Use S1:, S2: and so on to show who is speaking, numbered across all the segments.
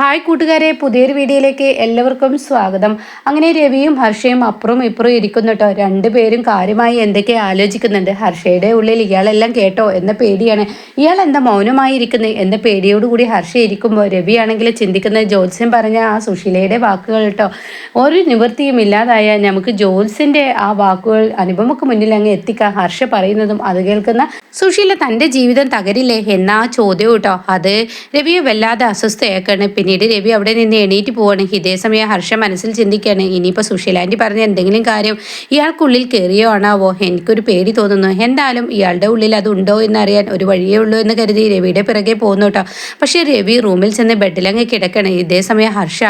S1: Hi കൂട്ടുകാരെ പുതിയൊരു വീഡിയോയിലേക്ക് എല്ലാവർക്കും സ്വാഗതം. അങ്ങനെ രവിയും ഹർഷയും അപ്പുറം ഇപ്പുറം ഇരിക്കുന്നു കേട്ടോ. രണ്ടുപേരും കാര്യമായി എന്തൊക്കെ ആലോചിക്കുന്നുണ്ട്? ഹർഷയുടെ ഉള്ളിൽ ഇയാളെല്ലാം കേട്ടോ എന്ന പേടിയാണ്. ഇയാൾ എന്താ മൗനമായി ഇരിക്കുന്നത് എന്ന പേടിയോടുകൂടി ഹർഷ ഇരിക്കുമ്പോൾ രവിയാണെങ്കിൽ ചിന്തിക്കുന്നത് ജോത്സ്യം പറഞ്ഞ ആ സുശീലയുടെ വാക്കുകൾ കേട്ടോ. ഒരു നിവൃത്തിയും ഇല്ലാതായ നമുക്ക് ജോത്സ്യന്റെ ആ വാക്കുകൾ അനുപമക്ക് മുന്നിൽ അങ്ങ് എത്തിക്കാൻ ഹർഷ പറയുന്നതും അത് കേൾക്കുന്ന സുശീല തന്റെ ജീവിതം തകരില്ലേ എന്ന ചോദ്യം കേട്ടോ. അത് രവിയെ വല്ലാതെ അസ്വസ്ഥയാക്കാണ്. പിന്നീട് രവി അവിടെ നിന്ന് എണീറ്റ് പോവാണ്. ഇതേസമയം ഹർഷ മനസ്സിൽ ചിന്തിക്കുകയാണ് ഇനിയിപ്പോൾ സുശീലാന്റി പറഞ്ഞ എന്തെങ്കിലും കാര്യം ഇയാൾക്കുള്ളിൽ കയറിയോ ആണാവോ? എനിക്കൊരു പേടി തോന്നുന്നു. എന്തായാലും ഇയാളുടെ ഉള്ളിൽ അതുണ്ടോ എന്നറിയാൻ ഒരു വഴിയേ ഉള്ളൂ എന്ന് കരുതി രവിയുടെ പിറകെ പോകുന്നു കേട്ടോ. പക്ഷേ രവി റൂമിൽ ചെന്ന് ബെഡിലങ്ങ് കിടക്കണം ഇതേസമയം ഹർഷ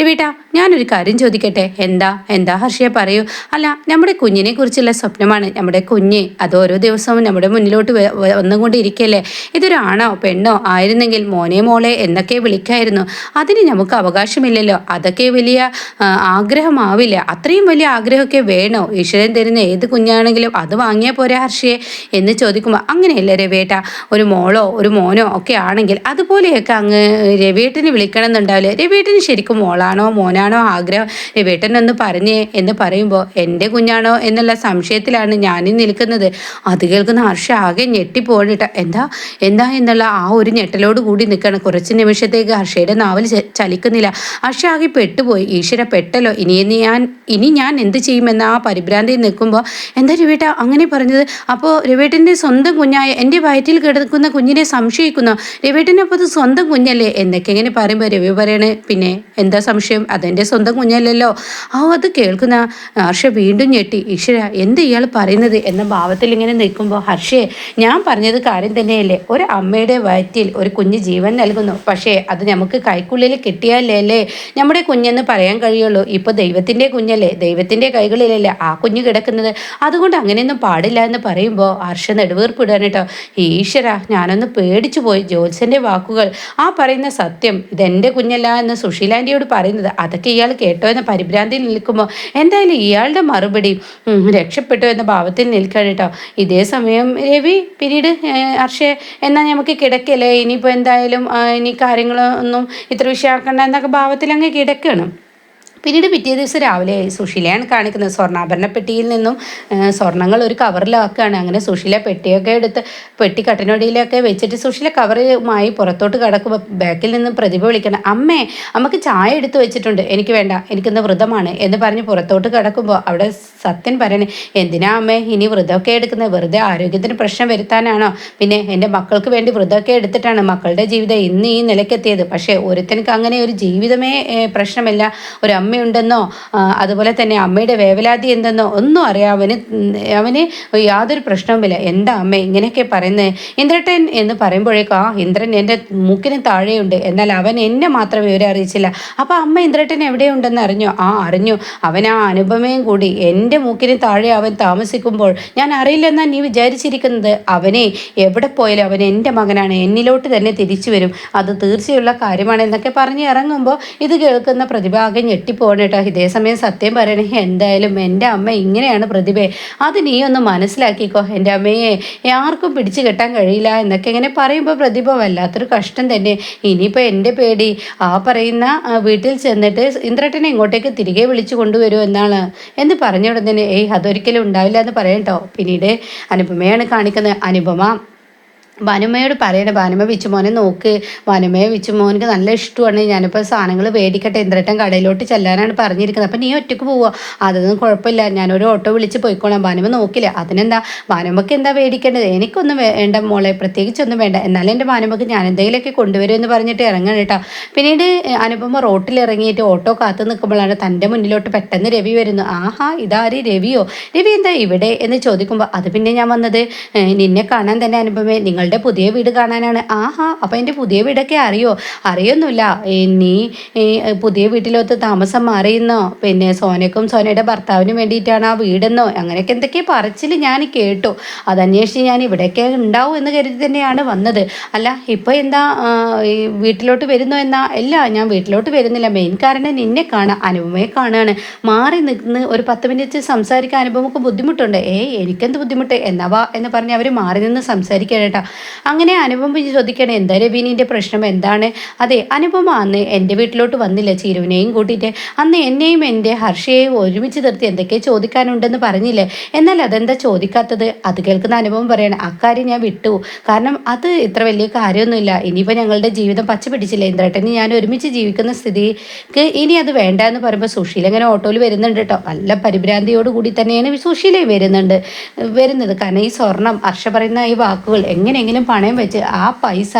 S1: രവിട്ടാ ഞാനൊരു കാര്യം ചോദിക്കട്ടെ? എന്താ? എന്താ ഹർഷയെ പറയൂ? അല്ല നമ്മുടെ കുഞ്ഞിനെ കുറിച്ചുള്ള സ്വപ്നമാണ്. നമ്മുടെ കുഞ്ഞ് അത് ഓരോ ദിവസവും നമ്മുടെ മുന്നിലോട്ട് വന്നുകൊണ്ടിരിക്കല്ലേ? ഇതൊരാണോ പെണ്ണോ ആയിരുന്നെങ്കിൽ മോനെ മോളെ എന്നൊക്കെ വിളിക്കായിരുന്നു. അതിന് നമുക്ക് അവകാശമില്ലല്ലോ. അതൊക്കെ വലിയ ആഗ്രഹമാവില്ല. അത്രയും വലിയ ആഗ്രഹമൊക്കെ വേണോ? ഈശ്വരൻ തരുന്ന ഏത് കുഞ്ഞാണെങ്കിലും അത് വാങ്ങിയാൽ പോരെ ഹർഷിയെ എന്ന് ചോദിക്കുമ്പോൾ അങ്ങനെയല്ലേ രവേട്ട ഒരു മോളോ ഒരു മോനോ ഒക്കെ ആണെങ്കിൽ അതുപോലെയൊക്കെ അങ്ങ് രവേട്ടന് വിളിക്കണം എന്നുണ്ടാവില്ല രവേട്ടന് ശരിക്കും മോളാണോ മോനാണോ ആഗ്രഹം? രവേട്ടനൊന്ന് പറഞ്ഞേ എന്ന് പറയുമ്പോൾ എന്റെ കുഞ്ഞാണോ എന്നുള്ള സംശയത്തിലാണ് ഞാനും നിൽക്കുന്നത്. അത് കേൾക്കുന്ന ഹർഷ ആകെ ഞെട്ടിപ്പോണിട്ട എന്താ എന്താ എന്നുള്ള ആ ഒരു ഞെട്ടലോട് കൂടി നിൽക്കണം കുറച്ച് നിമിഷത്തേക്ക് ഹർഷയുടെ നാവൽ ച- ചലിക്കുന്നില്ല. അഷാഹി പെട്ടുപോയി. ഈശ്വര പെട്ടല്ലോ. ഇനി ഞാൻ ഇനി ഞാൻ എന്ത് ചെയ്യുമെന്ന് ആ പരിഭ്രാന്തിയിൽ നിൽക്കുമ്പോൾ എന്താ രവേട്ട അങ്ങനെ പറഞ്ഞത്? അപ്പോൾ രവേട്ടന്റെ സ്വന്തം കുഞ്ഞായ എന്റെ വയറ്റിൽ കിടക്കുന്ന കുഞ്ഞിനെ സംശയിക്കുന്നു. രവേട്ടനപ്പോൾ അത് സ്വന്തം കുഞ്ഞല്ലേ? എന്നൊക്കെ ഇങ്ങനെ പറയുമ്പോൾ രവി പറയണേ പിന്നെ എന്താ സംശയം? അതെന്റെ സ്വന്തം കുഞ്ഞല്ലല്ലോ. ആ അത് കേൾക്കുന്ന ഹർഷ വീണ്ടും ഞെട്ടി. ഈശ്വര എന്ത് ഇയാൾ പറയുന്നത്? എന്ന ഭാവത്തിൽ ഇങ്ങനെ നിൽക്കുമ്പോൾ ഹർഷയെ ഞാൻ പറഞ്ഞത് കാര്യം തന്നെയല്ലേ? ഒരു അമ്മയുടെ വയറ്റിൽ ഒരു കുഞ്ഞ് ജീവൻ നൽകുന്നു. പക്ഷേ അത് നമുക്ക് കൈക്കുള്ളിൽ കിട്ടിയാലേ അല്ലേ നമ്മുടെ കുഞ്ഞെന്ന് പറയാൻ കഴിയുള്ളൂ. ഇപ്പോൾ ദൈവത്തിന്റെ കുഞ്ഞല്ലേ? ദൈവത്തിന്റെ കൈകളിലല്ലേ ആ കുഞ്ഞ് കിടക്കുന്നത്? അതുകൊണ്ട് അങ്ങനെയൊന്നും പാടില്ല എന്ന് പറയുമ്പോൾ ഹർഷ നെടുവീർപ്പിടാൻ കേട്ടോ. ഈശ്വര ഞാനൊന്ന് പേടിച്ചു പോയി. ജോത്സന്റെ വാക്കുകൾ ആ പറയുന്ന സത്യം ഇതെന്റെ കുഞ്ഞല്ല എന്ന് സുശീലാന്റിയോട് പറയുന്നത് അതൊക്കെ ഇയാൾ കേട്ടോ എന്ന പരിഭ്രാന്തിയിൽ നിൽക്കുമ്പോൾ എന്തായാലും ഇയാളുടെ മറുപടി രക്ഷപ്പെട്ടു എന്ന ഭാവത്തിൽ നിൽക്കാൻ കേട്ടോ. ഇതേ സമയം രവി പിന്നീട് ഹർഷേ എന്നാൽ നമുക്ക് കിടക്കല്ലേ? ഇനിയിപ്പോൾ എന്തായാലും ഇനി കാര്യങ്ങളൊന്നും ഇത്ര വിഷയമാക്കണ്ട എന്നൊക്കെ ഭാവത്തിൽ അങ്ങ് കിടക്കണം. പിന്നീട് പിറ്റേ ദിവസം രാവിലെ സുശീലയാണ് കാണിക്കുന്നത്. സ്വർണാഭരണ പെട്ടിയിൽ നിന്നും സ്വർണങ്ങൾ ഒരു കവറിലാക്കുകയാണ്. അങ്ങനെ സുശീല പെട്ടിയൊക്കെ എടുത്ത് പെട്ടി കട്ടിനൊടിയിലൊക്കെ വെച്ചിട്ട് സുശീല കവറുമായി പുറത്തോട്ട് കിടക്കുമ്പോൾ ബാക്കിൽ നിന്ന് പ്രതിഭ വിളിക്കണം അമ്മേ നമുക്ക് ചായ എടുത്ത് വെച്ചിട്ടുണ്ട്. എനിക്ക് വേണ്ട. എനിക്കിന്ന് വ്രതമാണ്. എന്ന് പറഞ്ഞ് പുറത്തോട്ട് കിടക്കുമ്പോൾ അവിടെ സത്യൻ പറയണേ എന്തിനാ അമ്മേ ഇനി വ്രതമൊക്കെ എടുക്കുന്നത് വെറുതെ ആരോഗ്യത്തിന് പ്രശ്നം വരുത്താനാണോ? പിന്നെ എന്റെ മക്കൾക്ക് വേണ്ടി വ്രതമൊക്കെ എടുത്തിട്ടാണ് മക്കളുടെ ജീവിതം ഇന്ന് ഈ നിലയ്ക്കെത്തിയത്. പക്ഷേ ഒരുത്തനക്ക് അങ്ങനെ ഒരു ജീവിതമേ പ്രശ്നമില്ല. ഒരു അമ്മയുണ്ടെന്നോ അതുപോലെ തന്നെ അമ്മയുടെ വേവലാതി എന്തെന്നോ ഒന്നും അറിയാം അവന് അവന് യാതൊരു പ്രശ്നവുമില്ല എന്താ അമ്മ ഇങ്ങനെയൊക്കെ പറയുന്നത് ഇന്ദ്രട്ടൻ എന്ന് പറയുമ്പോഴേക്കും ആ ഇന്ദ്രൻ എന്റെ മൂക്കിന് താഴെയുണ്ട്. എന്നാൽ അവൻ എന്നെ മാത്രം വിവരം അറിയിച്ചില്ല. അപ്പോൾ അമ്മ ഇന്ദ്രട്ടൻ എവിടെയുണ്ടെന്ന് അറിഞ്ഞു? ആ അറിഞ്ഞു. അവൻ ആ അനുപമയും കൂടി എന്റെ മൂക്കിന് താഴെ അവൻ താമസിക്കുമ്പോൾ ഞാൻ അറിയില്ലെന്നാ നീ വിചാരിച്ചിരിക്കുന്നത്? അവനെ എവിടെ പോയാലും അവൻ എന്റെ മകനാണ്. എന്നിലോട്ട് തന്നെ തിരിച്ചു വരും. അത് തീർച്ചയുള്ള കാര്യമാണ് എന്നൊക്കെ പറഞ്ഞ് ഇറങ്ങുമ്പോൾ ഇത് കേൾക്കുന്ന പ്രതിഭാഗം ആകെ ഞെട്ടിപ്പോകണം കേട്ടോ. ഇതേസമയം സത്യം പറയണേ എന്തായാലും എന്റെ അമ്മ ഇങ്ങനെയാണ് പ്രതിഭയെ. അത് നീ ഒന്ന് മനസ്സിലാക്കിക്കോ. എന്റെ അമ്മയെ ആർക്കും പിടിച്ചു കെട്ടാൻ കഴിയില്ല എന്നൊക്കെ ഇങ്ങനെ പറയുമ്പോൾ പ്രതിഭ വല്ലാത്തൊരു കഷ്ടം തന്നെ. ഇനിയിപ്പോൾ എന്റെ പേടി ആ പറയുന്ന വീട്ടിൽ ചെന്നിട്ട് ഇന്ദ്രട്ടനെ ഇങ്ങോട്ടേക്ക് തിരികെ വിളിച്ചു കൊണ്ടുവരും എന്നാണ്. എന്ന് പറഞ്ഞ ഉടനെ ഏയ് അതൊരിക്കലും ഉണ്ടാവില്ല എന്ന് പറയട്ടോ പിന്നീട് അനുപമയാണ് കാണിക്കുന്നത്. അനുപമ ഭാനുമ്മയോട് പറയണേ വനുമ വിച്ചുമോനെ നോക്ക്. വനുമയെ വിച്ചുമോനക്ക് നല്ല ഇഷ്ടമാണ്. ഞാനിപ്പോൾ സാധനങ്ങൾ മേടിക്കട്ടെ ഇന്ദ്രട്ടൻ കടയിലോട്ട് ചെല്ലാനാണ് പറഞ്ഞിരിക്കുന്നത്. അപ്പം നീ ഒറ്റയ്ക്ക് പോവുക അതൊന്നും കുഴപ്പമില്ല. ഞാനൊരു ഓട്ടോ വിളിച്ച് പോയിക്കോളാം. വനുമ നോക്കില്ല. അതിനെന്താ? വനുമക്ക് എന്താ മേടിക്കേണ്ടത് എനിക്കൊന്നും വേണ്ട മോളെ പ്രത്യേകിച്ചൊന്നും വേണ്ട. എന്നാലും എന്റെ വനുമക്ക് ഞാൻ എന്തെങ്കിലുമൊക്കെ കൊണ്ടുവരും എന്ന് പറഞ്ഞിട്ട് ഇറങ്ങണം കേട്ടോ. പിന്നീട് അനുപമ റോട്ടിൽ ഇറങ്ങിയിട്ട് ഓട്ടോ കാത്തു നിൽക്കുമ്പോഴാണ് തന്റെ മുന്നിലോട്ട് പെട്ടെന്ന് രവി വരുന്നു. ആഹാ ഇതാര്? രവിയോ? രവി എന്താ ഇവിടെ? എന്ന് ചോദിക്കുമ്പോൾ അത് പിന്നെ ഞാൻ വന്നത്? നിന്നെ കാണാൻ തന്നെ അനുപമേ നിങ്ങളുടെ പുതിയ വീട് കാണാനാണ്. ആഹാ അപ്പം എന്റെ പുതിയ വീടൊക്കെ അറിയോ? അറിയൊന്നുമില്ല. നീ പുതിയ വീട്ടിലൊത്ത് താമസം മാറിയെന്നോ പിന്നെ സോനക്കും സോനയുടെ ഭർത്താവിനും വേണ്ടിയിട്ടാണ് ആ വീടെന്നോ? അങ്ങനെയൊക്കെ എന്തൊക്കെ പറച്ചിൽ ഞാൻ കേട്ടു. അതന്വേഷിച്ച് ഞാൻ ഇവിടെയൊക്കെ ഉണ്ടാവും എന്ന് കരുതി തന്നെയാണ് വന്നത്. അല്ല ഇപ്പോൾ എന്താ വീട്ടിലോട്ട് വരുന്നു എന്നാ? അല്ല ഞാൻ വീട്ടിലോട്ട് വരുന്നില്ല. മെയിൻ കാരണം നിന്നെ കാണാൻ അനുപമയെ കാണുകയാണ് മാറി നിന്ന് ഒരു പത്ത് മിനിറ്റ് സംസാരിക്കാൻ അനുപമക്ക് ബുദ്ധിമുട്ടുണ്ട്. ഏയ് എനിക്കെന്ത് ബുദ്ധിമുട്ട്? എന്നാവാ എന്ന് പറഞ്ഞ് അവർ മാറി നിന്ന് സംസാരിക്കുക കേട്ടാ. അങ്ങനെ അനുപമ ചോദിക്കണേ എന്താ രവീനിന്റെ പ്രശ്നം? എന്താണ്? അതെ അനുപമ അന്ന് എന്റെ വീട്ടിലോട്ട് വന്നില്ല ചീരുവിനെയും കൂട്ടിയിട്ട്. അന്ന് എന്നെയും എന്റെ ഹർഷയെയും ഒരുമിച്ച് നിർത്തി എന്തൊക്കെ ചോദിക്കാനുണ്ടെന്ന് പറഞ്ഞില്ലേ? എന്നാൽ അതെന്താ ചോദിക്കാത്തത്? അത് കേൾക്കുന്ന അനുഭവം പറയണം അക്കാര്യം ഞാൻ വിട്ടു. കാരണം അത് ഇത്ര വലിയ കാര്യമൊന്നുമില്ല. ഇനിയിപ്പോൾ ഞങ്ങളുടെ ജീവിതം പച്ച പിടിച്ചില്ല? ഇന്ദ്രേട്ടന് ഞാൻ ഒരുമിച്ച് ജീവിക്കുന്ന സ്ഥിതിക്ക് ഇനി അത് വേണ്ട എന്ന് പറയുമ്പോൾ സുശീല ഇങ്ങനെ ഓട്ടോയിൽ വരുന്നുണ്ട് കേട്ടോ. നല്ല പരിഭ്രാന്തിയോട് കൂടി തന്നെയാണ് സുശീലയും വരുന്നുണ്ട് വരുന്നത്. കാരണം ഈ സ്വർണം ഹർഷ പറയുന്ന ഈ വാക്കുകൾ എങ്ങനെയെങ്കിലും പണയം വെച്ച് ആ പൈസ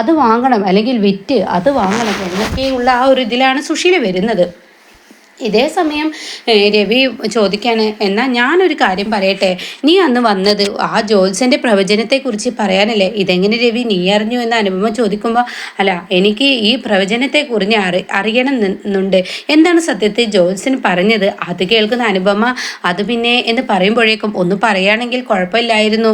S1: അത് വാങ്ങണം അല്ലെങ്കിൽ വിറ്റ് അത് വാങ്ങണം എന്നൊക്കെയുള്ള ആ ഒരു ഇതിലാണ് സുശീല വരുന്നത്. ഇതേ സമയം രവി ചോദിക്കാണ് എന്നാൽ ഞാനൊരു കാര്യം പറയട്ടെ. നീ അന്ന് വന്നത് ആ ജോത്സ്യന്റെ പ്രവചനത്തെക്കുറിച്ച് പറയാനല്ലേ? ഇതെങ്ങനെ രവി നീ അറിഞ്ഞു എന്ന് അനുപമ ചോദിക്കുമ്പോൾ അല്ല എനിക്ക് ഈ പ്രവചനത്തെക്കുറിച്ച് അറി അറിയണം എന്നുണ്ട് എന്താണ് സത്യത്തിൽ ജോത്സ്യൻ പറഞ്ഞത്? അത് കേൾക്കുന്ന അനുപമ അത് പിന്നെ എന്ന് പറയുമ്പോഴേക്കും ഒന്ന് പറയുകയാണെങ്കിൽ കുഴപ്പമില്ലായിരുന്നു.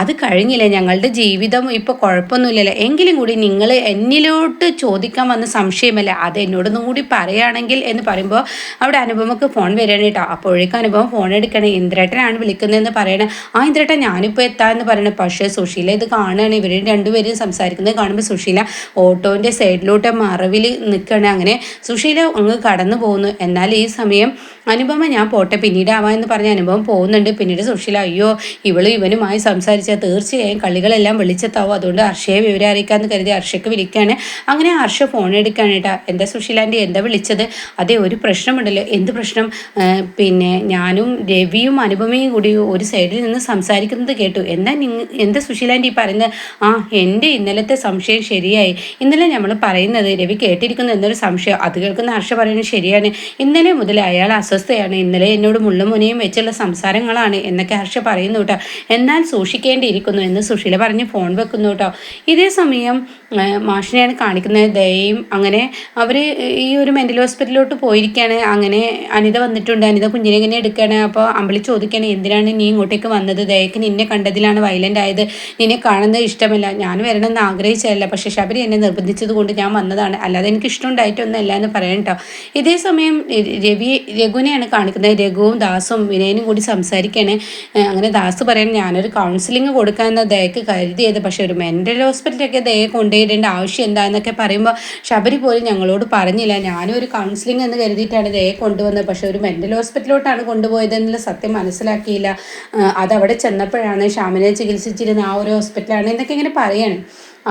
S1: അത് കഴിഞ്ഞില്ലേ ഞങ്ങളുടെ ജീവിതം? ഇപ്പോൾ കുഴപ്പമൊന്നുമില്ലല്ലോ? എങ്കിലും കൂടി നിങ്ങൾ എന്നിലോട്ട് ചോദിക്കാൻ വന്ന സംശയമല്ല? അത് എന്നോടൊന്നും കൂടി പറയുകയാണെങ്കിൽ എന്ന് പറയുമ്പോൾ അവിടെ അനുപമക്ക് ഫോൺ വരികയാണ് കേട്ടോ. അപ്പോഴേക്കും അനുപമ ഫോൺ എടുക്കണേ. ഇന്ദ്രേട്ടനാണ് വിളിക്കുന്നതെന്ന് പറയണേ. ആ ഇന്ദ്രേട്ടൻ ഞാനിപ്പോൾ എത്താമെന്ന് പറയണേ. പക്ഷേ സുശീല ഇത് കാണുകയാണ്. ഇവർ രണ്ടുപേരും സംസാരിക്കുന്നത് കാണുമ്പോൾ സുശീല ഓട്ടോന്റെ സൈഡിലോട്ട് മറവിൽ നിൽക്കുകയാണ്. അങ്ങനെ സുശീല അങ്ങ് കടന്നു പോകുന്നു. എന്നാൽ ഈ സമയം അനുപമ ഞാൻ പോട്ടെ പിന്നീട് എന്ന് പറഞ്ഞ അനുഭവം പോകുന്നുണ്ട്. പിന്നീട് സുശീല അയ്യോ ഇവളും ഇവനുമായി സംസാരിച്ചാൽ തീർച്ചയായും കളികളെല്ലാം വിളിച്ചെത്താവും. അതുകൊണ്ട് അർഷയെ വിവരം അറിയിക്കാമെന്ന് കരുതി അർഷയ്ക്ക് വിളിക്കുകയാണ്. അങ്ങനെ ഹർഷ ഫോൺ എടുക്കുകയാണ് കേട്ടോ. എന്താ സുശീലാന്റെ എന്താ വിളിച്ചത്? അതേ ഒരു പ്രശ്നമുണ്ടല്ലോ. എന്ത് പ്രശ്നം? പിന്നെ ഞാനും രവിയും അനുപമയും കൂടി ഒരു സൈഡിൽ നിന്ന് സംസാരിക്കുന്നത് കേട്ടു. എന്താ നിങ്ങ എന്താ സുശീലാന്റെ ഈ പറയുന്നത്? ആ എന്റെ ഇന്നലത്തെ സംശയം ശരിയായി. ഇന്നലെ നമ്മൾ പറയുന്നത് രവി കേട്ടിരിക്കുന്നു എന്നൊരു സംശയം. അത് കേൾക്കുന്ന ഹർഷ പറയുന്നത് ശരിയാണ്. ഇന്നലെ മുതൽ അയാൾ അസ്വസ്ഥയാണ്. ഇന്നലെ എന്നോട് മുള്ളുമുനയും വെച്ചുള്ള സംസാരങ്ങളാണ് എന്നൊക്കെ ഹർഷ പറയുന്നു കേട്ടോ. എന്നാൽ സൂക്ഷിക്കേണ്ടിയിരിക്കുന്നു എന്ന് സുശീല പറഞ്ഞ് ഫോൺ വെക്കുന്നു കേട്ടോ. ഇതേ സമയം മാഷിനെയാണ് കാണിക്കുന്നത്. ദയയും അങ്ങനെ അവർ ഈ ഒരു മെന്റൽ ഹോസ്പിറ്റലിലോട്ട് പോയിരിക്കുകയാണ് അങ്ങനെ അനിത വന്നിട്ടുണ്ട്. അനിത കുഞ്ഞിനെ ഇങ്ങനെ എടുക്കുകയാണ് അപ്പോൾ അമ്പിളി ചോദിക്കുകയാണ് എന്തിനാണ് നീ ഇങ്ങോട്ടേക്ക് വന്നത്? ദയക്ക് നിന്നെ കണ്ടതിലാണ് വയലന്റ് ആയത്. നിന്നെ കാണുന്നത് ഇഷ്ടമല്ല. ഞാൻ വരണമെന്ന് ആഗ്രഹിച്ചതല്ല. പക്ഷേ ശബരി എന്നെ നിർബന്ധിച്ചത് കൊണ്ട് ഞാൻ വന്നതാണ്. അല്ലാതെ എനിക്ക് ഇഷ്ടമുണ്ടായിട്ടൊന്നുമല്ല എന്ന് പറയണം കേട്ടോ. ഇതേ സമയം രവി രഘുവിനെയാണ് കാണിക്കുന്നത്. രഘുവും ദാസും വിനയനും കൂടി സംസാരിക്കുകയാണ് അങ്ങനെ ദാസ് പറയാൻ ഞാനൊരു കൗൺസിലിംഗ് കൊടുക്കാമെന്ന ദയക്ക് കരുതിയത്. പക്ഷേ ഒരു മെന്റൽ ഹോസ്പിറ്റലൊക്കെ ദയെ കൊണ്ടുപോയിടേണ്ട ആവശ്യം എന്താണെന്നൊക്കെ പറയുമ്പോൾ ശബരി പോലും ഞങ്ങളോട് പറഞ്ഞില്ല. ഞാനും ഒരു കൗൺസിലിംഗ് എന്ന് കരുതിയിട്ടാണ് ദയെ കൊണ്ടുവന്നത്. പക്ഷേ ഒരു മെന്റൽ ഹോസ്പിറ്റലിലോട്ടാണ് കൊണ്ടുപോയതെന്നുള്ള സത്യം മനസ്സിലാക്കിയില്ല. അതവിടെ ചെന്നപ്പോഴാണ് ഷാമിനെ ചികിത്സിച്ചിരുന്ന ആ ഒരു ഹോസ്പിറ്റലാണ് എന്നൊക്കെ ഇങ്ങനെ പറയാണ്.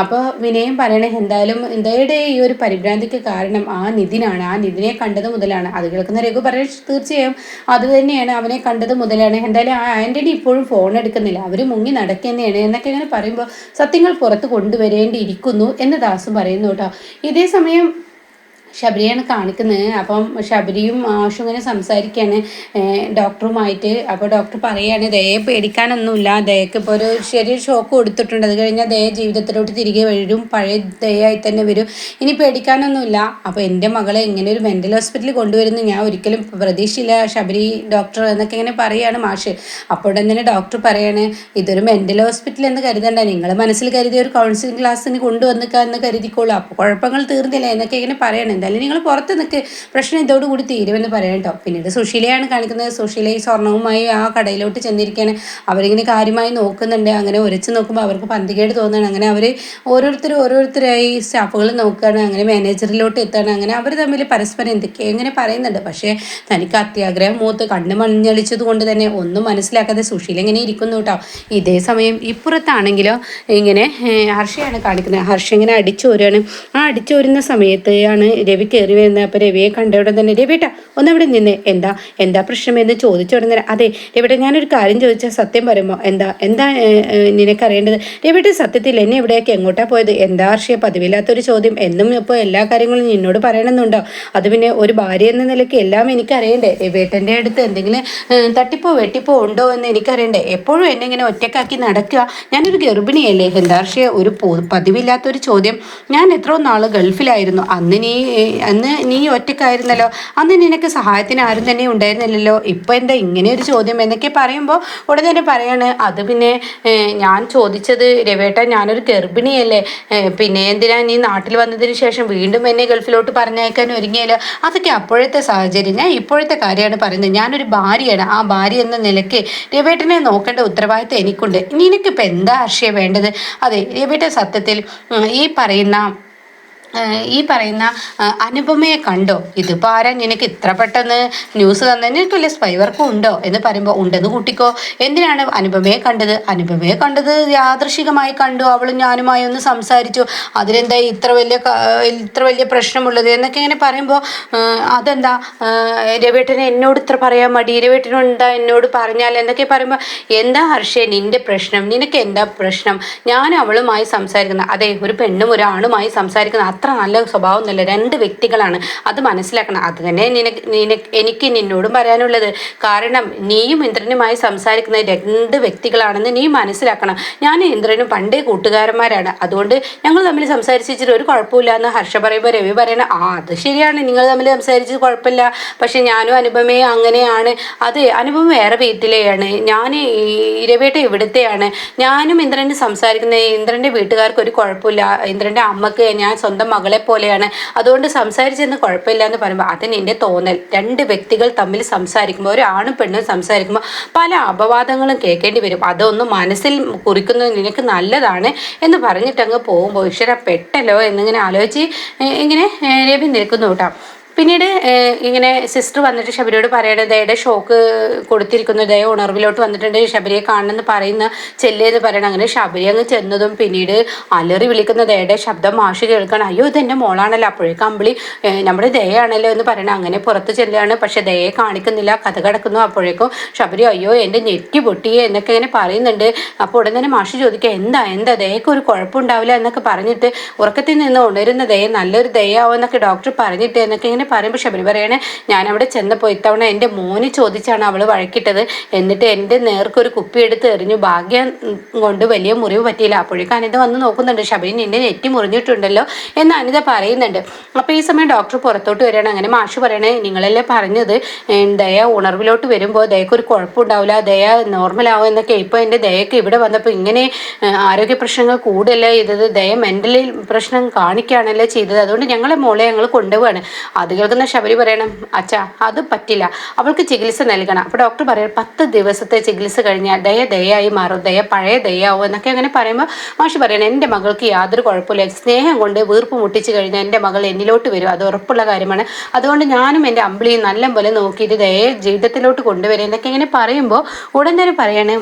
S1: അപ്പോൾ വിനയം പറയണേ എന്തായാലും ഇന്ത്യയുടെ ഈ ഒരു പരിഭ്രാന്തിക്ക് കാരണം ആ നിതിനാണ് ആ നിതിനെ കണ്ടത് മുതലാണ്. അത് കേൾക്കുന്ന രഘു പറയും തീർച്ചയായും അത് തന്നെയാണ് അവനെ കണ്ടത് മുതലാണ്. എന്തായാലും ആ ആന്റണി ഇപ്പോഴും ഫോൺ എടുക്കുന്നില്ല. അവർ മുങ്ങി നടക്കുന്നതാണ് എന്നൊക്കെ ഇങ്ങനെ പറയുമ്പോൾ സത്യങ്ങൾ പുറത്ത് കൊണ്ടുവരേണ്ടിയിരിക്കുന്നു എന്ന് ദാസും പറയുന്നു കേട്ടോ. ഇതേ സമയം ശബരിയാണ് കാണിക്കുന്നത്. അപ്പം ശബരിയും ആഷും ഇങ്ങനെ സംസാരിക്കുകയാണ് ഡോക്ടറുമായിട്ട്. അപ്പോൾ ഡോക്ടർ പറയുകയാണ് ദയെ പേടിക്കാനൊന്നുമില്ല. ദയക്ക് ഇപ്പോൾ ഒരു ചെറിയൊരു ഷോക്ക് കൊടുത്തിട്ടുണ്ട്. അത് കഴിഞ്ഞാൽ ദയ ജീവിതത്തിലോട്ട് തിരികെ വരും. പഴയ ദയായി തന്നെ വരും. ഇനി പേടിക്കാനൊന്നുമില്ല. അപ്പോൾ എന്റെ മകളെ ഇങ്ങനെ ഒരു മെന്റൽ ഹോസ്പിറ്റലിൽ കൊണ്ടുവരുന്നു ഞാൻ ഒരിക്കലും പ്രതീക്ഷയില്ല ശബരി ഡോക്ടർ എന്നൊക്കെ ഇങ്ങനെ പറയുകയാണ് മാഷ്. അപ്പോൾ തന്നെ ഡോക്ടർ പറയാണ് ഇതൊരു മെന്റൽ ഹോസ്പിറ്റൽ എന്ന് കരുതണ്ട. നിങ്ങൾ മനസ്സിൽ കരുതിയ ഒരു കൗൺസിലിംഗ് ക്ലാസ്സിന് കൊണ്ടുവന്നിക്കുക എന്ന് കരുതിക്കോളൂ. അപ്പോൾ കുഴപ്പങ്ങൾ തീർന്നില്ല? എന്നൊക്കെ ഇങ്ങനെ പറയണം. എന്തായാലും നിങ്ങൾ പുറത്ത് നിൽക്ക് പ്രശ്നം ഇതോടുകൂടി തീരുമെന്ന് പറയാം കേട്ടോ പിന്നീട് സുശീലയാണ് കാണിക്കുന്നത്. സുശീല ഈ സ്വർണവുമായി ആ കടയിലോട്ട് ചെന്നിരിക്കുകയാണ് അവരിങ്ങനെ കാര്യമായി നോക്കുന്നുണ്ട്. അങ്ങനെ ഉരച്ച് നോക്കുമ്പോൾ അവർക്ക് പന്തികേട് തോന്നുകയാണ്. അങ്ങനെ അവർ ഓരോരുത്തർ ഓരോരുത്തരായി സ്റ്റാഫുകൾ നോക്കുകയാണ്. അങ്ങനെ മാനേജറിലോട്ട് എത്തുകയാണ്. അങ്ങനെ അവർ തമ്മിൽ പരസ്പരം എന്തൊക്കെയാണ് ഇങ്ങനെ പറയുന്നുണ്ട്. പക്ഷേ തനിക്ക് അത്യാഗ്രഹം മൂത്ത് കണ്ണ് മഞ്ഞളിച്ചത് കൊണ്ട് തന്നെ ഒന്നും മനസ്സിലാക്കാതെ സുശീല ഇങ്ങനെ ഇരിക്കുന്നു കേട്ടോ ഇതേ സമയം ഇപ്പുറത്താണെങ്കിലോ ഇങ്ങനെ ഹർഷയാണ് കാണിക്കുന്നത്. ഹർഷ ഇങ്ങനെ അടിച്ചോരാണ് ആ അടിച്ചോരുന്ന സമയത്താണ് രവി കയറി വരുന്നത് അപ്പോൾ രവിയെ കണ്ട ഉടൻ തന്നെ രവിട്ട ഒന്ന് അവിടെ നിന്ന്. എന്താ എന്താ പ്രശ്നം എന്ന് ചോദിച്ച ഉടൻ അതെ രവിട്ട ഞാനൊരു കാര്യം ചോദിച്ചാൽ സത്യം പറയുമ്പോൾ എന്താ എന്താ നിനക്കറിയേണ്ടത് രവിട്ട സത്യത്തിൽ എന്നെ എവിടെയൊക്കെ എങ്ങോട്ടാ പോയത്? എന്താ ഹർഷിയ പതിവില്ലാത്തൊരു ചോദ്യം. എന്നും ഇപ്പോൾ എല്ലാ കാര്യങ്ങളും നിന്നോട് പറയണമെന്നുണ്ടോ? അത് പിന്നെ ഒരു ഭാര്യ എന്ന നിലയ്ക്ക് എല്ലാം എനിക്കറിയണ്ടേ? വേട്ടന്റെ അടുത്ത് എന്തെങ്കിലും തട്ടിപ്പോ വെട്ടിപ്പോ ഉണ്ടോ എന്ന് എനിക്കറിയണ്ടേ? എപ്പോഴും എന്നെ ഇങ്ങനെ ഒറ്റക്കാക്കി നടക്കുക. ഞാനൊരു ഗർഭിണിയല്ലേ? എന്താ ഹർഷിയ ഒരു പതിവില്ലാത്തൊരു ചോദ്യം. ഞാൻ എത്രയോ നാൾ ഗൾഫിലായിരുന്നു. അന്ന് നീ അന്ന് നീ ഒറ്റക്കായിരുന്നല്ലോ അന്ന് നിനക്ക് സഹായത്തിന് ആരും തന്നെ ഉണ്ടായിരുന്നില്ലല്ലോ. ഇപ്പം എന്താ ഇങ്ങനെ ഒരു ചോദ്യം എന്നൊക്കെ പറയുമ്പോൾ ഉടനെ തന്നെ പറയാണ് അത് പിന്നെ ഞാൻ ചോദിച്ചത് രവേട്ട ഞാനൊരു ഗർഭിണിയല്ലേ. പിന്നെ എന്തിനാ നീ നാട്ടിൽ വന്നതിന് ശേഷം വീണ്ടും എന്നെ ഗൾഫിലോട്ട് പറഞ്ഞയക്കാൻ ഒരുങ്ങിയല്ലോ? അതൊക്കെ അപ്പോഴത്തെ സാഹചര്യം. ഞാൻ ഇപ്പോഴത്തെ കാര്യമാണ് പറയുന്നത്. ഞാനൊരു ഭാര്യയാണ്. ആ ഭാര്യ എന്ന നിലയ്ക്ക് രവേട്ടനെ നോക്കേണ്ട ഉത്തരവാദിത്തം എനിക്കുണ്ട്. നിനക്കിപ്പോൾ എന്താ ആശയം വേണ്ടത്? അതെ രവേട്ട സത്യത്തിൽ ഈ പറയുന്ന ഈ പറയുന്ന അനുപമയെ കണ്ടോ? ഇതിപ്പോൾ ആരാ നിനക്ക് ഇത്ര പെട്ടെന്ന് ന്യൂസ് തന്നെ നിനക്ക് വലിയ സ്പൈ വർക്കും ഉണ്ടോ എന്ന് പറയുമ്പോൾ ഉണ്ടെന്ന് കൂട്ടിക്കോ. എന്തിനാണ് അനുപമയെ കണ്ടത്? അനുപമയെ കണ്ടത് യാദൃശികമായി കണ്ടു. അവളും ഞാനുമായി ഒന്ന് സംസാരിച്ചു. അതിലെന്താ ഇത്ര വലിയ ഇത്ര വലിയ പ്രശ്നമുള്ളത് എന്നൊക്കെ ഇങ്ങനെ പറയുമ്പോൾ അതെന്താ? രവേട്ടനെ എന്നോട് ഇത്ര പറയാൻ മടി. രവേട്ടനുണ്ടാ എന്നോട് പറഞ്ഞാൽ എന്നൊക്കെ പറയുമ്പോൾ എന്താ ഹർഷേ നിന്റെ പ്രശ്നം? നിനക്ക് എന്താ പ്രശ്നം? ഞാൻ അവളുമായി സംസാരിക്കുന്ന അതെ ഒരു പെണ്ണും ഒരാണുമായി സംസാരിക്കുന്ന അത്ര നല്ല സ്വഭാവം ഒന്നുമില്ല രണ്ട് വ്യക്തികളാണ്. അത് മനസ്സിലാക്കണം. അത് തന്നെ നിനക്ക് എനിക്ക് നിന്നോടും പറയാനുള്ളത്. കാരണം നീയും ഇന്ദ്രനുമായി സംസാരിക്കുന്ന രണ്ട് വ്യക്തികളാണെന്ന് നീ മനസ്സിലാക്കണം. ഞാൻ ഇന്ദ്രനും പണ്ടേ കൂട്ടുകാരന്മാരാണ്. അതുകൊണ്ട് ഞങ്ങൾ തമ്മിൽ സംസാരിച്ചിട്ട് ഒരു കുഴപ്പമില്ല എന്ന് ഹർഷ പറയുമ്പോൾ രവി പറയണ ആ അത് ശരിയാണ്. നിങ്ങൾ തമ്മിൽ സംസാരിച്ചത് കുഴപ്പമില്ല. പക്ഷെ ഞാനും അനുപമേ അങ്ങനെയാണ്. അത് അനുപമ വേറെ വീട്ടിലെയാണ്. ഞാൻ ഇരവേട്ട ഇവിടുത്തെയാണ്. ഞാനും ഇന്ദ്രന് സംസാരിക്കുന്ന ഇന്ദ്രന്റെ വീട്ടുകാർക്ക് ഒരു കുഴപ്പമില്ല. ഇന്ദ്രന്റെ അമ്മയ്ക്ക് ഞാൻ സ്വന്തം മകളെ പോലെയാണ് അതുകൊണ്ട് സംസാരിച്ചെന്ന് കുഴപ്പമില്ല എന്ന് പറയുമ്പോൾ അത് നിന്റെ തോന്നൽ. രണ്ട് വ്യക്തികൾ തമ്മിൽ സംസാരിക്കുമ്പോൾ ഒരു ആണും പെണ്ണും സംസാരിക്കുമ്പോൾ പല അപവാദങ്ങളും കേൾക്കേണ്ടി വരും. അതൊന്നും മനസ്സിൽ കുറിക്കുന്നത് നിനക്ക് നല്ലതാണ് എന്ന് പറഞ്ഞിട്ടങ്ങ് പോകുമ്പോൾ ഈശ്വര പെട്ടല്ലോ എന്നിങ്ങനെ ആലോചിച്ച് ഇങ്ങനെ രവി നിൽക്കുന്നു കേട്ടോ. പിന്നീട് ഇങ്ങനെ സിസ്റ്റർ വന്നിട്ട് ശബരിയോട് പറയുന്നത് ദയയുടെ ഷോക്ക് കൊടുത്തിരിക്കുന്നു ദയ ഉണർവിലോട്ട് വന്നിട്ടുണ്ട് ശബരിയെ കാണണമെന്ന് പറയുന്ന ചെല്ലേന്ന് പറയണം. അങ്ങനെ ശബരി അങ്ങ് ചെന്നതും പിന്നീട് അലറി വിളിക്കുന്ന ദയയുടെ ശബ്ദം മാഷ് കേൾക്കണം. അയ്യോ ഇത് എന്റെ മോളാണല്ലോ അപ്പോഴേക്കും അമ്പിളി ഏഹ്, നമ്മുടെ ദയാണല്ലോ എന്ന് പറയണം. അങ്ങനെ പുറത്ത് ചെല്ലുകയാണ് പക്ഷെ ദയയെ കാണിക്കുന്നില്ല കഥ കിടക്കുന്നു അപ്പോഴേക്കും ശബരി അയ്യോ എന്റെ നെറ്റി പൊട്ടിയേ എന്നൊക്കെ ഇങ്ങനെ പറയുന്നുണ്ട്. അപ്പോൾ ഉടൻ തന്നെ മാഷ് ചോദിക്കുക എന്താ എന്താ ദയക്ക് ഒരു കുഴപ്പമുണ്ടാവില്ല എന്നൊക്കെ പറഞ്ഞിട്ട് ഉറക്കത്തിൽ നിന്ന് ഉണരുന്ന ദയ നല്ലൊരു ദയാവും എന്നൊക്കെ ഡോക്ടർ പറഞ്ഞിട്ട് എന്നൊക്കെ ഇങ്ങനെ പറയുമ്പോൾ ശബരി പറയണേ ഞാൻ അവിടെ ചെന്നപ്പോൾ ഇത്തവണ എന്റെ മോന് ചോദിച്ചാണ് അവൾ വഴക്കിട്ടത്. എന്നിട്ട് എന്റെ നേർക്കൊരു കുപ്പി എടുത്ത് എറിഞ്ഞു. ഭാഗ്യം കൊണ്ട് വലിയ മുറിവ് പറ്റിയില്ല. അപ്പോഴേക്കും അനിത വന്ന് നോക്കുന്നുണ്ട്. ശബരി നിന്നെ നെറ്റി മുറിഞ്ഞിട്ടുണ്ടല്ലോ എന്ന് അനിത പറയുന്നുണ്ട്. അപ്പോൾ ഈ സമയം ഡോക്ടർ പുറത്തോട്ട് വരികയാണ്. അങ്ങനെ മാഷ് പറയണേ നിങ്ങളല്ലേ പറഞ്ഞത്? ദയ ഉണർവിലോട്ട് വരുമ്പോൾ ദയക്ക് ഒരു കുഴപ്പമുണ്ടാവില്ല ദയ നോർമലാവും എന്നൊക്കെ. ഇപ്പോൾ എന്റെ ദയക്ക് ഇവിടെ വന്നപ്പോൾ ഇങ്ങനെ ആരോഗ്യ പ്രശ്നങ്ങൾ കൂടുതലേ ചെയ്തത്. ദയ മെന്റലി പ്രശ്നം കാണിക്കുകയാണല്ലോ ചെയ്തത്. അതുകൊണ്ട് ഞങ്ങളെ മോളെ ഞങ്ങൾ കൊണ്ടുപോവാണ്. അത് കേൾക്കുന്ന ശബരി പറയണം? അച്ഛാ അത് പറ്റില്ല. അവൾക്ക് ചികിത്സ നൽകണം. അപ്പോൾ ഡോക്ടർ പറയാം പത്ത് ദിവസത്തെ ചികിത്സ കഴിഞ്ഞാൽ ദയ ദയായി മാറും. ദയ പഴയ ദയാവും എന്നൊക്കെ അങ്ങനെ പറയുമ്പോൾ മാഷി പറയണം എന്റെ മകൾക്ക് യാതൊരു കുഴപ്പമില്ല. സ്നേഹം കൊണ്ട് വീർപ്പ് മുട്ടിച്ച് കഴിഞ്ഞാൽ എന്റെ മകൾ എന്നിലോട്ട് വരും. അത് ഉറപ്പുള്ള കാര്യമാണ്. അതുകൊണ്ട് ഞാനും എന്റെ അമ്പിളിയും നല്ല പോലെ നോക്കിയിട്ട് ദയെ ജീവിതത്തിലോട്ട് കൊണ്ടുവരും എന്നൊക്കെ ഇങ്ങനെ പറയുമ്പോൾ ഉടൻ തന്നെ പറയണേ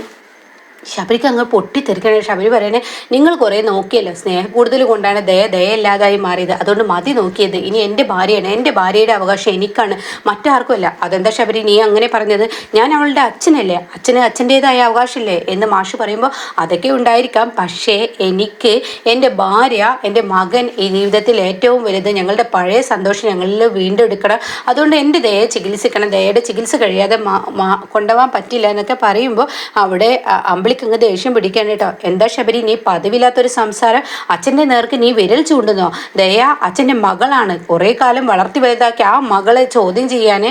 S1: ശബരിക്ക് അങ്ങ് പൊട്ടിത്തെറിക്കണേ ശബരി പറയണേ. നിങ്ങൾ കുറേ നോക്കിയല്ലോ സ്നേഹം കൂടുതൽ കൊണ്ടാണ് ദയ ദയയില്ലാതായി മാറിയത്. അതുകൊണ്ട് മതി നോക്കിയത്. ഇനി എന്റെ ഭാര്യയാണ് എന്റെ ഭാര്യയുടെ അവകാശം എനിക്കാണ്. മറ്റാർക്കുമല്ല. അതെന്താ ശബരി നീ അങ്ങനെ പറഞ്ഞത്? ഞാൻ അവളുടെ അച്ഛനല്ലേ? അച്ഛന് അച്ഛന്റേതായ അവകാശമില്ലേ? എന്ന് മാഷ് പറയുമ്പോൾ അതൊക്കെ ഉണ്ടായിരിക്കാം. പക്ഷേ എനിക്ക് എന്റെ ഭാര്യ എന്റെ മകൻ ഈ ജീവിതത്തിൽ ഏറ്റവും വലുത്. ഞങ്ങളുടെ പഴയ സന്തോഷം ഞങ്ങളിൽ വീണ്ടെടുക്കണം. അതുകൊണ്ട് എന്റെ ദയ ചികിത്സിക്കണം. ദയയുടെ ചികിത്സ കഴിയാതെ കൊണ്ടുപോകാൻ പറ്റില്ല എന്നൊക്കെ പറയുമ്പോൾ അവിടെ അ- അമ്പിളിക്ക് അങ്ങ് ദേഷ്യം പിടിക്കാൻ കേട്ടോ. എന്താ ശബരി നീ പതിവില്ലാത്തൊരു സംസാരം. അച്ഛന്റെ നേർക്ക് നീ വിരൽ ചൂണ്ടുന്നോ? ദയാ അച്ഛന്റെ മകളാണ്. കുറേ കാലം വളർത്തി വലുതാക്കി ആ മകളെ ചോദ്യം ചെയ്യാൻ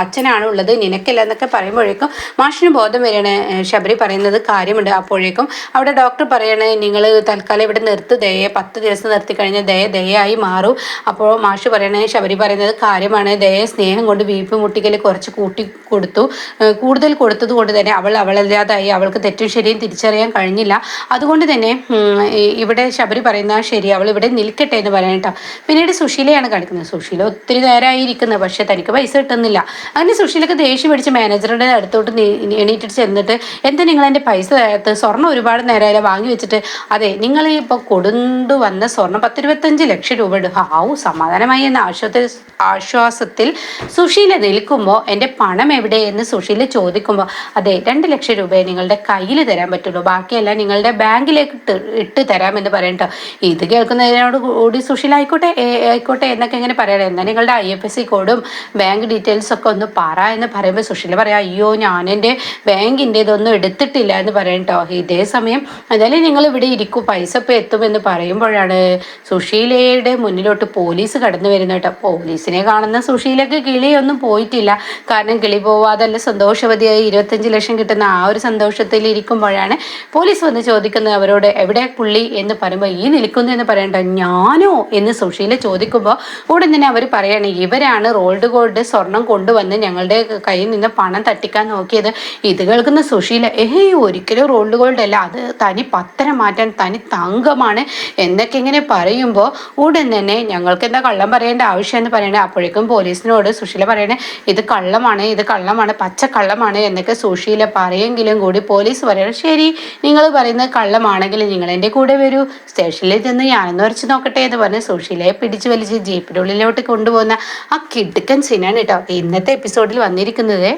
S1: അച്ഛനാണ് ഉള്ളത് നിനക്കല്ല എന്നൊക്കെ പറയുമ്പോഴേക്കും മാഷിന് ബോധം വരികയാണ്. ശബരി പറയുന്നത് കാര്യമുണ്ട് അപ്പോഴേക്കും. അവിടെ ഡോക്ടർ പറയണേ നിങ്ങൾ തൽക്കാലം ഇവിടെ നിർത്ത് ദയെ പത്ത് ദിവസം നിർത്തി കഴിഞ്ഞാൽ ദയ ദയായി മാറും. അപ്പോൾ മാഷ് പറയണേ ശബരി പറയുന്നത് കാര്യമാണ്. ദയ സ്നേഹം കൊണ്ട് വീപ്പ് മുട്ടിക്കൽ കുറച്ച് കൂട്ടി കൊടുത്തു. കൂടുതൽ കൊടുത്തത് കൊണ്ട് തന്നെ അവൾ അവളല്ലാതായി. അവൾക്ക് തെറ്റും ശരിയും തിരിച്ചറിയാൻ കഴിഞ്ഞില്ല. അതുകൊണ്ട് തന്നെ ഇവിടെ ശബരി പറയുന്ന ശരി അവൾ ഇവിടെ നിൽക്കട്ടെ എന്ന് പറയാൻ കേട്ടോ. പിന്നീട് സുശീലയാണ് കാണിക്കുന്നത് സുശീല ഒത്തിരി നേരമായി ഇരിക്കുന്നത് പക്ഷേ തനിക്ക് പൈസ കിട്ടുന്നില്ല. അങ്ങനെ സുശീലൊക്കെ ദേഷ്യം പിടിച്ച് മാനേജറുടെ അടുത്തോട്ട് എണീറ്റിട്ട് ചെന്നിട്ട് എന്താ നിങ്ങൾ എന്റെ പൈസ തരത്ത് സ്വർണം ഒരുപാട് നേരമായാലും വാങ്ങി വെച്ചിട്ട്. അതെ നിങ്ങൾ ഇപ്പോൾ കൊടുണ്ടു വന്ന സ്വർണം പത്തിരുപത്തഞ്ച് ലക്ഷം രൂപ ഉണ്ട് ഹാവു സമാധാനമായി എന്ന ആശ്വാസത്തിൽ ആശ്വാസത്തിൽ സുശീല നിൽക്കുമ്പോൾ എന്റെ പണം എവിടെ? എന്ന് സുശീല ചോദിക്കുമ്പോൾ അതെ രണ്ട് ലക്ഷം രൂപയെ നിങ്ങളുടെ കയ്യിൽ തരാം. തരാൻ പറ്റുള്ളൂ. ബാക്കിയെല്ലാം നിങ്ങളുടെ ബാങ്കിലേക്ക് ഇട്ട് ഇട്ട് തരാമെന്ന് പറയട്ടോ ഇത് കേൾക്കുന്നതിനോട് കൂടി സുശീല ആയിക്കോട്ടെ ആയിക്കോട്ടെ എന്നൊക്കെ ഇങ്ങനെ പറയണം. എന്നാൽ നിങ്ങളുടെ ഐ എഫ് എസ് സി കോഡും ബാങ്ക് ഡീറ്റെയിൽസ് ഒക്കെ ഒന്ന് പറ എന്ന് പറയുമ്പോൾ സുശീല പറയാം അയ്യോ ഞാൻ എന്റെ ബാങ്കിന്റെ ഇതൊന്നും എടുത്തിട്ടില്ല എന്ന് പറയട്ടോ ഇതേ സമയം എന്തായാലും നിങ്ങൾ ഇവിടെ ഇരിക്കും പൈസ ഇപ്പോൾ എത്തുമെന്ന് പറയുമ്പോഴാണ് സുശീലയുടെ മുന്നിലോട്ട് പോലീസ് കടന്നു വരുന്നത് കേട്ടോ പോലീസിനെ കാണുന്ന സുശീലക്ക് കിളിയൊന്നും പോയിട്ടില്ല. കാരണം കിളി പോവാതല്ല സന്തോഷവതിയായി ഇരുപത്തഞ്ച് ലക്ഷം കിട്ടുന്ന ആ ഒരു സന്തോഷത്തിൽ ഇരിക്കുമ്പോഴാണ് പോലീസ് വന്ന് ചോദിക്കുന്നത് അവരോട് എവിടെ പുള്ളി എന്ന് പറയുമ്പോൾ ഈ നിൽക്കുന്നു എന്ന് പറയണ്ട ഞാനോ എന്ന് സുശീല ചോദിക്കുമ്പോൾ ഉടൻ തന്നെ അവർ പറയാണ് ഇവരാണ് റോൾഡ് ഗോൾഡ് സ്വർണം കൊണ്ടുവന്ന് ഞങ്ങളുടെ കയ്യിൽ നിന്ന് പണം തട്ടിക്കാൻ നോക്കിയത്. ഇത് കേൾക്കുന്ന സുശീല ഏയ് ഒരിക്കലും റോൾഡ് ഗോൾഡ് അല്ല അത് തനി പത്തരം മാറ്റാൻ തനി തങ്കമാണ് എന്നൊക്കെ ഇങ്ങനെ പറയുമ്പോൾ ഉടൻ തന്നെ ഞങ്ങൾക്ക് എന്താ കള്ളം പറയേണ്ട ആവശ്യം എന്ന് പറയണേ അപ്പോഴേക്കും പോലീസിനോട് സുശീല പറയണേ ഇത് കള്ളമാണ് ഇത് കള്ളമാണ് പച്ച കള്ളമാണ് എന്നൊക്കെ സുശീല പറയെങ്കിലും കൂടി പോലീസ് പറയണം ശരി നിങ്ങൾ പറയുന്നത് കള്ളമാണെങ്കിൽ നിങ്ങൾ എന്റെ കൂടെ വരൂ. സ്റ്റേഷനിൽ ചെന്ന് ഞാനൊന്ന് വരച്ച് നോക്കട്ടെ എന്ന് പറഞ്ഞ് സുഷീലയെ പിടിച്ച് വലിച്ച് ജീപ്പിനുള്ളിലോട്ട് കൊണ്ടുപോകുന്ന ആ കിടുക്കൻ സീനാണ് കേട്ടോ ഇന്നത്തെ എപ്പിസോഡിൽ വന്നിരിക്കുന്നത്.